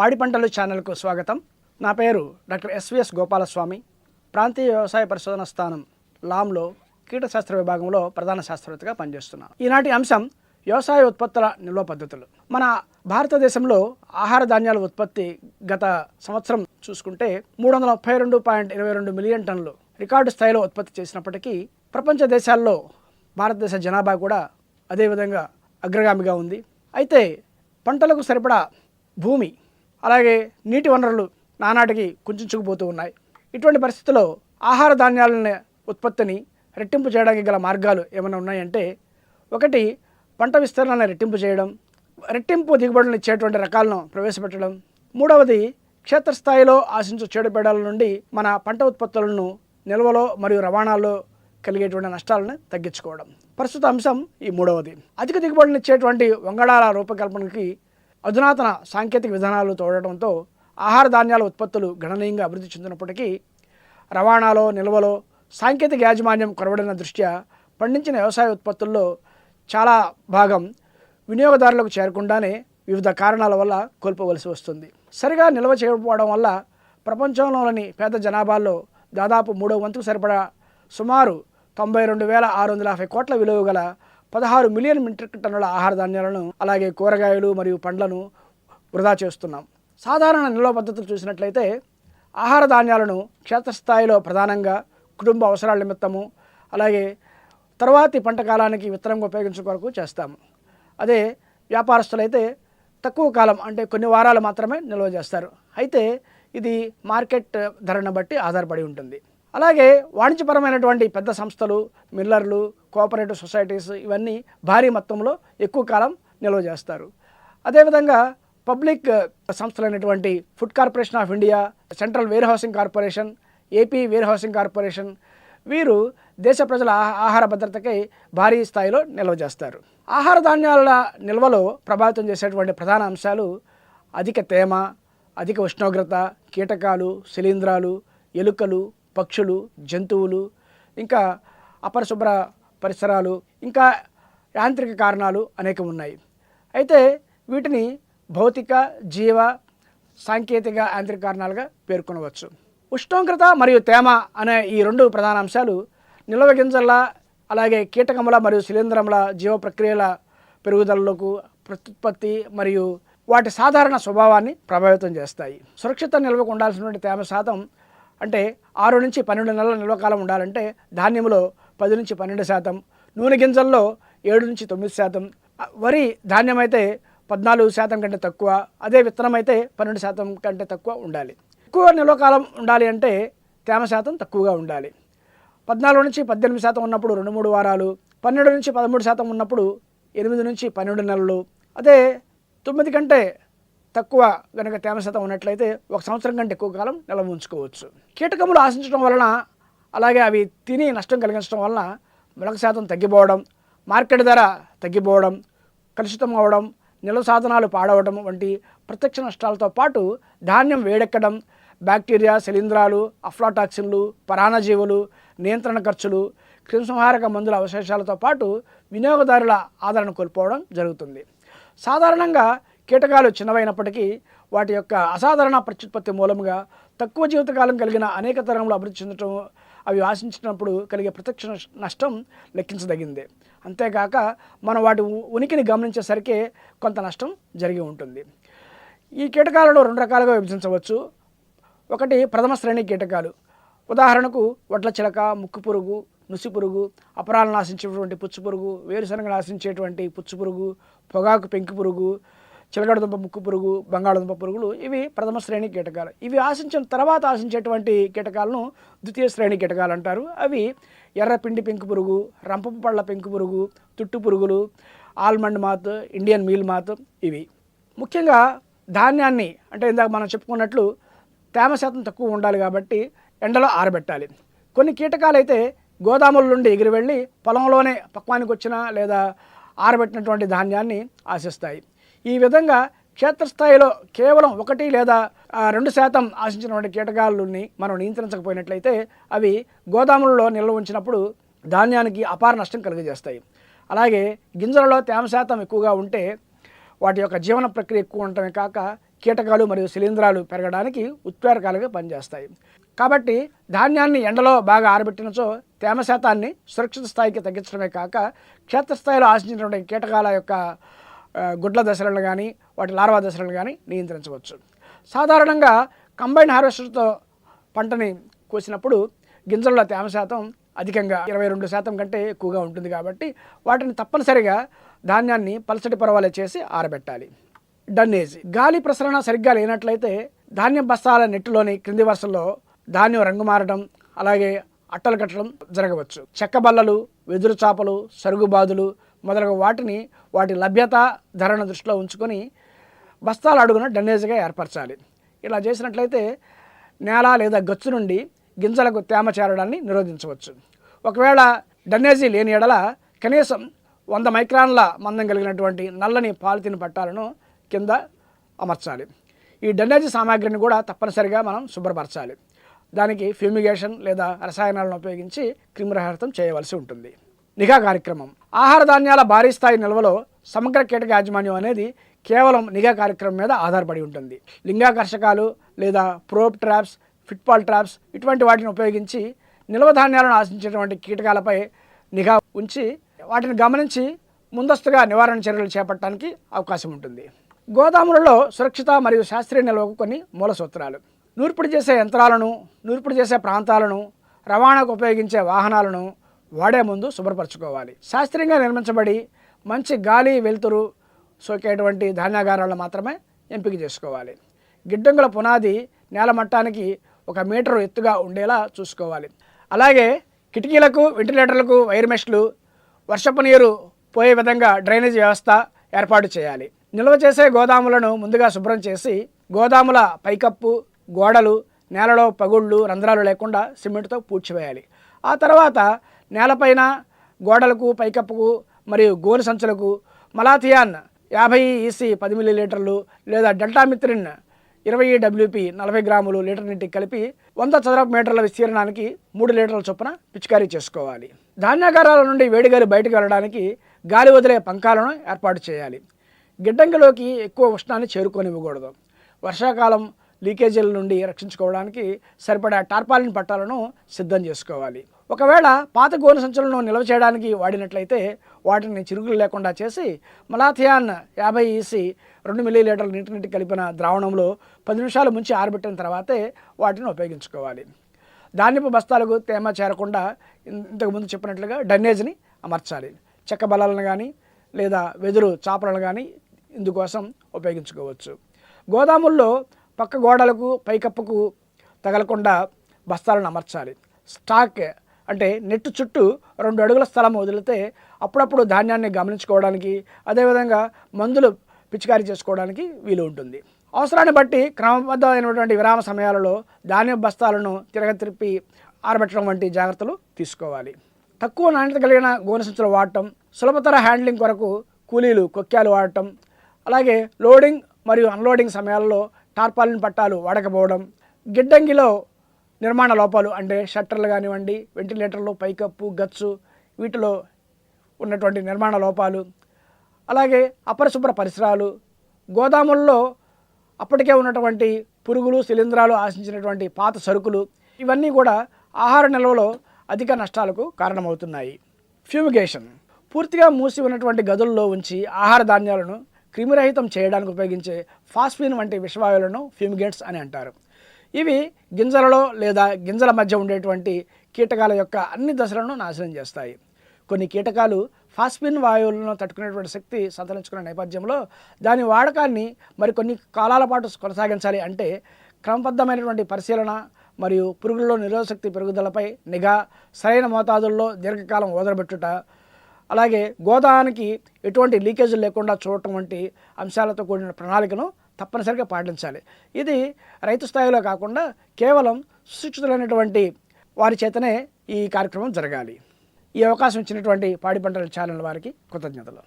పాడి పంటలు ఛానల్కు స్వాగతం. నా పేరు డాక్టర్ ఎస్విఎస్ గోపాలస్వామి. ప్రాంతీయ వ్యవసాయ పరిశోధన స్థానం లామ్లో కీటశాస్త్ర విభాగంలో ప్రధాన శాస్త్రవేత్తగా పనిచేస్తున్నాను ఈనాటి అంశం వ్యవసాయ ఉత్పత్తుల నిల్వ పద్ధతులు. మన భారతదేశంలో ఆహార ధాన్యాల ఉత్పత్తి గత సంవత్సరం చూసుకుంటే మూడు వందల ముప్పై రెండు పాయింట్ ఇరవై రెండు మిలియన్ టన్నులు రికార్డు స్థాయిలో ఉత్పత్తి చేసినప్పటికీ ప్రపంచ దేశాల్లో భారతదేశ జనాభా కూడా అదేవిధంగా అగ్రగామిగా ఉంది. అయితే పంటలకు సరిపడా భూమి అలాగే నీటి వనరులు నానాటికి కుంచుకుపోతూ ఉన్నాయి. ఇటువంటి పరిస్థితుల్లో ఆహార ధాన్యాల ఉత్పత్తిని రెట్టింపు చేయడానికి గల మార్గాలు ఏమైనా ఉన్నాయంటే ఒకటి పంట విస్తరణను రెట్టింపు చేయడం రెట్టింపు దిగుబడులను ఇచ్చేటువంటి రకాలను ప్రవేశపెట్టడం. మూడవది క్షేత్రస్థాయిలో ఆశించు చెడుపేడాల నుండి మన పంట ఉత్పత్తులను నిల్వలో మరియు రవాణాలో కలిగేటువంటి నష్టాలను తగ్గించుకోవడం. ప్రస్తుత అంశం ఈ మూడవది. అధిక దిగుబడులను ఇచ్చేటువంటి వంగడాల రూపకల్పనకి అధునాతన సాంకేతిక విధానాలు తోడటంతో ఆహార ధాన్యాల ఉత్పత్తులు గణనీయంగా అభివృద్ధి చెందినప్పటికీ రవాణాలో నిల్వలో సాంకేతిక యాజమాన్యం కొరవడిన దృష్ట్యా పండించిన వ్యవసాయ ఉత్పత్తుల్లో చాలా భాగం వినియోగదారులకు చేరకుండానే వివిధ కారణాల వల్ల కోల్పోవలసి వస్తుంది. సరిగా నిల్వ చేయకపోవడం వల్ల ప్రపంచంలోని పేద జనాభాలో దాదాపు మూడో వంతుకు సరిపడా సుమారు తొంభై రెండు వేల ఆరు వందల యాభై కోట్ల విలువ గల పదహారు మిలియన్ మెట్రిక్ టన్నుల ఆహార ధాన్యాలను అలాగే కూరగాయలు మరియు పండ్లను వృధా చేస్తున్నాం. సాధారణ నిల్వ పద్ధతులు చూసినట్లయితే ఆహార ధాన్యాలను క్షేత్రస్థాయిలో ప్రధానంగా కుటుంబ అవసరాల నిమిత్తము అలాగే తర్వాతి పంట కాలానికి విత్తనంగా ఉపయోగించే కొరకు చేస్తాము అదే వ్యాపారస్తులైతే తక్కువ కాలం అంటే కొన్ని వారాలు మాత్రమే నిల్వ చేస్తారు. అయితే ఇది మార్కెట్ ధరను బట్టి ఆధారపడి ఉంటుంది. అలాగే వాణిజ్యపరమైనటువంటి పెద్ద సంస్థలు మిల్లర్లు కోఆపరేటివ్ సొసైటీస్ ఇవన్నీ భారీ మొత్తంలో ఎక్కువ కాలం నిల్వ చేస్తారు. అదేవిధంగా public సంస్థలైనటువంటి Food Corporation of India Central Warehousing Corporation AP Warehousing Corporation వీరు దేశ ప్రజల ఆహా- ఆహార భద్రతకై భారీ స్థాయిలో నిల్వ చేస్తారు. ఆహార ధాన్యాల నిల్వలో ప్రభావితం చేసేటువంటి ప్రధాన అంశాలు అధిక తేమ అధిక ఉష్ణోగ్రత కీటకాలు శిలీంధ్రాలు ఎలుకలు పక్షులు జంతువులు ఇంకా అపరిశుభ్ర పరిసరాలు ఇంకా యాంత్రిక కారణాలు అనేకం ఉన్నాయి. అయితే వీటిని భౌతిక జీవ సాంకేతిక యాంత్రిక కారణాలుగా పేర్కొనవచ్చు. ఉష్ణోగ్రత మరియు తేమ అనే ఈ రెండు ప్రధాన అంశాలు నిల్వ గింజల అలాగే కీటకముల మరియు శిలీంధ్రముల జీవ ప్రక్రియల పెరుగుదలకు ప్రత్యుత్పత్తి మరియు వాటి సాధారణ స్వభావాన్ని ప్రభావితం చేస్తాయి. సురక్షిత నిల్వకు ఉండాల్సినటువంటి తేమ శాతం అంటే ఆరు నుంచి పన్నెండు నెలల నిల్వకాలం ఉండాలంటే ధాన్యంలో పది నుంచి పన్నెండు శాతం నూనె గింజల్లో ఏడు నుంచి తొమ్మిది శాతం వరి ధాన్యం అయితే పద్నాలుగు శాతం కంటే తక్కువ అదే విత్తనం అయితే పన్నెండు శాతం కంటే తక్కువ ఉండాలి. ఎక్కువ నిల్వకాలం ఉండాలి అంటే తేమ శాతం తక్కువగా ఉండాలి. పద్నాలుగు నుంచి పద్దెనిమిది శాతం ఉన్నప్పుడు రెండు మూడు వారాలు పన్నెండు నుంచి పదమూడు శాతం ఉన్నప్పుడు ఎనిమిది నుంచి పన్నెండు నెలలు అదే తొమ్మిది కంటే తక్కువ కనుక తేమ శాతం ఉన్నట్లయితే ఒక సంవత్సరం కంటే ఎక్కువ కాలం నిల్వ ఉంచుకోవచ్చు. కీటకములు ఆశించడం వలన అలాగే అవి తిని నష్టం కలిగించడం వలన మొలక శాతం తగ్గిపోవడం మార్కెట్ ధర తగ్గిపోవడం కలుషితం అవడం నిల్వ సాధనాలు పాడవడం వంటి ప్రత్యక్ష నష్టాలతో పాటు ధాన్యం వేడెక్కడం బ్యాక్టీరియా శిలీంధ్రాలు అఫ్లాటాక్సిన్లు పరాణజీవులు నియంత్రణ ఖర్చులు క్రిమిసంహారక మందుల అవశేషాలతో పాటు వినియోగదారుల ఆదరణ కోల్పోవడం జరుగుతుంది. సాధారణంగా కీటకాలు చిన్నవైనప్పటికీ వాటి యొక్క అసాధారణ ప్రత్యుత్పత్తి మూలంగా తక్కువ జీవితకాలం కలిగిన అనేక తరంలో అభివృద్ధి చెందటం అవి ఆశించినప్పుడు కలిగే ప్రత్యక్ష నష్టం లెక్కించదగిందే. అంతేకాక మనం వాటి ఉనికిని గమనించేసరికి కొంత నష్టం జరిగి ఉంటుంది. ఈ కీటకాలను రెండు రకాలుగా విభజించవచ్చు. ఒకటి ప్రథమ శ్రేణి కీటకాలు. ఉదాహరణకు వడ్ల చిలక ముక్కు పురుగు నుసి పురుగు అపరాలను ఆశించేటువంటి పుచ్చు పురుగు వేరుశనగను ఆశించేటువంటి పుచ్చు పురుగు పొగాకు పెంకి పురుగు చిలకడదుంప ముక్కు పురుగు బంగాళదుంప పురుగులు ఇవి ప్రథమ శ్రేణి కీటకాలు. ఇవి ఆశించిన తర్వాత ఆశించేటువంటి కీటకాలను ద్వితీయ శ్రేణి కీటకాలు అంటారు. అవి ఎర్ర పిండి పెంకు పురుగు రంపపు పళ్ళ పెంకు పురుగు తుట్టు పురుగులు almond moth Indian meal moth ఇవి. ముఖ్యంగా ధాన్యాన్ని అంటే ఇందాక మనం చెప్పుకున్నట్లు తేమ శాతం తక్కువ ఉండాలి కాబట్టి ఎండలో ఆరబెట్టాలి. కొన్ని కీటకాలు అయితే గోదాముల నుండి ఎగిరి వెళ్ళి పొలంలోనే పక్వానికి వచ్చిన లేదా ఆరబెట్టినటువంటి ధాన్యాన్ని ఆశిస్తాయి. ఈ విధంగా క్షేత్రస్థాయిలో కేవలం ఒకటి లేదా రెండు శాతం ఆశించినటువంటి కీటకాలని మనం నియంత్రించకపోయినట్లయితే అవి గోదాములలో నిల్వ ఉంచినప్పుడు ధాన్యానికి అపార నష్టం కలుగజేస్తాయి. అలాగే గింజలలో తేమ శాతం ఎక్కువగా ఉంటే వాటి యొక్క జీవన ప్రక్రియ ఎక్కువ ఉండటమే కాక కీటకాలు మరియు శిలీంధ్రాలు పెరగడానికి ఉత్ప్రేరకాలుగా పనిచేస్తాయి. కాబట్టి ధాన్యాన్ని ఎండలో బాగా ఆరబెట్టినచో తేమ శాతాన్ని సురక్షిత స్థాయికి తగ్గించడమే కాక క్షేత్రస్థాయిలో ఆశించినటువంటి కీటకాల యొక్క గుడ్ల దశలను కానీ వాటి లార్వా దశలను కానీ నియంత్రించవచ్చు. సాధారణంగా కంబైన్ హార్వెస్టర్తో పంటని కోసినప్పుడు గింజల్లో తేమ శాతం అధికంగా ఇరవై రెండు శాతం కంటే ఎక్కువగా ఉంటుంది కాబట్టి వాటిని తప్పనిసరిగా ధాన్యాన్ని పలసటి పొరవాలే చేసి ఆరబెట్టాలి. డన్నేజ్ గాలి ప్రసరణ సరిగ్గా లేనట్లయితే ధాన్యం బస్తాల నెట్టులోని క్రింది వరుసల్లో ధాన్యం రంగు మారడం అలాగే అట్టలు కట్టడం జరగవచ్చు. చెక్క బల్లలు వెదురు చాపలు సరుగుబాదులు మొదలగు వాటిని వాటి లభ్యత ధరను దృష్టిలో ఉంచుకొని బస్తాల అడుగున డన్నేజ్గా ఏర్పరచాలి. ఇలా చేసినట్లయితే నేల లేదా గచ్చు నుండి గింజలకు తేమ చేరడాన్ని నిరోధించవచ్చు. ఒకవేళ డన్నేజీ లేని ఎడల కనీసం వంద మైక్రాన్ల మందం కలిగినటువంటి నల్లని పాలిథిన్ పట్టాలను కింద అమర్చాలి. ఈ డన్నేజీ సామాగ్రిని కూడా తప్పనిసరిగా మనం శుభ్రపరచాలి. దానికి ఫ్యూమిగేషన్ లేదా రసాయనాలను ఉపయోగించి క్రిమిరహితం చేయవలసి ఉంటుంది. నిఘా కార్యక్రమం. ఆహార ధాన్యాల భారీ స్థాయి నిల్వలో సమగ్ర కీటక యాజమాన్యం అనేది కేవలం నిఘా కార్యక్రమం మీద ఆధారపడి ఉంటుంది. లింగాకర్షకాలు లేదా ప్రోప్ ట్రాప్స్ ఫిట్పాల్ ట్రాప్స్ ఇటువంటి వాటిని ఉపయోగించి నిల్వ ధాన్యాలను ఆశించేటువంటి కీటకాలపై నిఘా ఉంచి వాటిని గమనించి ముందస్తుగా నివారణ చర్యలు చేపట్టడానికి అవకాశం ఉంటుంది. గోదాములలో సురక్షిత మరియు శాస్త్రీయ నిల్వకు కొన్ని మూల సూత్రాలు. నూర్పిడి చేసే యంత్రాలను నూర్పిడి చేసే ప్రాంతాలను రవాణాకు ఉపయోగించే వాహనాలను వాడే ముందు శుభ్రపరచుకోవాలి. శాస్త్రీయంగా నిర్మించబడి మంచి గాలి వెలుతురు సోకేటువంటి ధాన్యాగారాలను మాత్రమే ఎంపిక చేసుకోవాలి. గిడ్డంగుల పునాది నేల మట్టానికి ఒక మీటరు ఎత్తుగా ఉండేలా చూసుకోవాలి. అలాగే కిటికీలకు వెంటిలేటర్లకు వైర్ మెష్లు వర్షపు నీరు పోయే విధంగా డ్రైనేజ్ వ్యవస్థ ఏర్పాటు చేయాలి. నిల్వ చేసే గోదాములను ముందుగా శుభ్రం చేసి గోదాముల పైకప్పు గోడలు నేలలో పగుళ్ళు రంధ్రాలు లేకుండా సిమెంట్తో పూడ్చివేయాలి. ఆ తర్వాత నేలపైన గోడలకు పైకప్పుకు మరియు గోను సంచులకు మలాథియాన్ యాభై ఈసీ పది మిల్లీ లీటర్లు లేదా డెల్టామిత్రిన్ ఇరవై డబ్ల్యూపీ నలభై గ్రాములు లీటర్ నీటికి కలిపి వంద చదరపు మీటర్ల విస్తీర్ణానికి మూడు లీటర్ల చొప్పున పిచికారీ చేసుకోవాలి. ధాన్యాగారాల నుండి వేడిగాలి బయటకు వెళ్ళడానికి గాలి వదిలే పంకాలను ఏర్పాటు చేయాలి. గిడ్డంగిలోకి ఎక్కువ ఉష్ణాన్ని చేరుకోనివ్వకూడదు. వర్షాకాలం లీకేజీల నుండి రక్షించుకోవడానికి సరిపడా టార్పాలిన్ పట్టాలను సిద్ధం చేసుకోవాలి. ఒకవేళ పాత గోను సంచులను నిల్వ చేయడానికి వాడినట్లయితే వాటిని చిరుగులు లేకుండా చేసి మలాథియాన్ యాభై ఈసి రెండు మిల్లీ లీటర్ల నీటి నీటి కలిపిన ద్రావణంలో పది నిమిషాలు ముంచి ఆరబెట్టిన తర్వాతే వాటిని ఉపయోగించుకోవాలి. ధాన్యపు బస్తాలకు తేమ చేరకుండా ఇంతకుముందు చెప్పినట్లుగా డన్నేజ్ని అమర్చాలి. చెక్క బలాలను కానీ లేదా వెదురు చాపలను కానీ ఇందుకోసం ఉపయోగించుకోవచ్చు. గోదాముల్లో పక్క గోడలకు పైకప్పుకు తగలకుండా బస్తాలను అమర్చాలి. స్టాక్ అంటే నెట్టు చుట్టూ రెండు అడుగుల స్థలం వదిలితే అప్పుడప్పుడు ధాన్యాన్ని గమనించుకోవడానికి అదేవిధంగా మందులు పిచికారీ చేసుకోవడానికి వీలు ఉంటుంది. అవసరాన్ని బట్టి క్రమబద్ధమైనటువంటి విరామ సమయాలలో ధాన్యం బస్తాలను తిరగతిరిపి ఆరబెట్టడం వంటి జాగ్రత్తలు తీసుకోవాలి. తక్కువ నాణ్యత కలిగిన గోనె సంచులు వాడటం సులభతర హ్యాండ్లింగ్ కొరకు కూలీలు కొక్యాలు వాడటం అలాగే లోడింగ్ మరియు అన్లోడింగ్ సమయాల్లో టార్పాలిన్ పట్టాలు వాడకపోవడం గిడ్డంగిలో నిర్మాణ లోపాలు అంటే షట్టర్లు కానివ్వండి వెంటిలేటర్లు పైకప్పు గచ్చు వీటిలో ఉన్నటువంటి నిర్మాణ లోపాలు. అలాగే అపరిశుభ్ర పరిసరాలు గోదాముల్లో అప్పటికే ఉన్నటువంటి పురుగులు శిలీంధ్రాలు ఆశించినటువంటి పాత సరుకులు ఇవన్నీ కూడా ఆహార నిల్వలో అధిక నష్టాలకు కారణమవుతున్నాయి. ఫ్యూమిగేషన్. పూర్తిగా మూసి ఉన్నటువంటి గదుల్లో ఉంచి ఆహార ధాన్యాలను క్రిమిరహితం చేయడానికి ఉపయోగించే ఫాస్ఫిన్ వంటి విషవాయువులను ఫ్యూమిగేట్స్ అని అంటారు. ఇవి గింజలలో లేదా గింజల మధ్య ఉండేటువంటి కీటకాల యొక్క అన్ని దశలను నాశనం చేస్తాయి. కొన్ని కీటకాలు ఫాస్పిన్ వాయువులను తట్టుకునేటువంటి శక్తి సంతరించుకున్న నేపథ్యంలో దాని వాడకాన్ని మరికొన్ని కాలాల పాటు కొనసాగించాలి అంటే క్రమబద్ధమైనటువంటి పరిశీలన మరియు పురుగుల్లో నిరోధశక్తి పెరుగుదలపై నిఘా సరైన మోతాదుల్లో దీర్ఘకాలం వదలబెట్టుట అలాగే గోదానికి ఎటువంటి లీకేజీలు లేకుండా చూడటం వంటి అంశాలతో కూడిన ప్రణాళికను తప్పనిసరిగా పాటించాలి. ఇది రైతు స్థాయిలో కాకుండా కేవలం సుశిక్షితులైనటువంటి వారి చేతనే ఈ కార్యక్రమం జరగాలి. ఈ అవకాశం ఇచ్చినటువంటి పాడి పంటల ఛానల్ వారికి కృతజ్ఞతలు.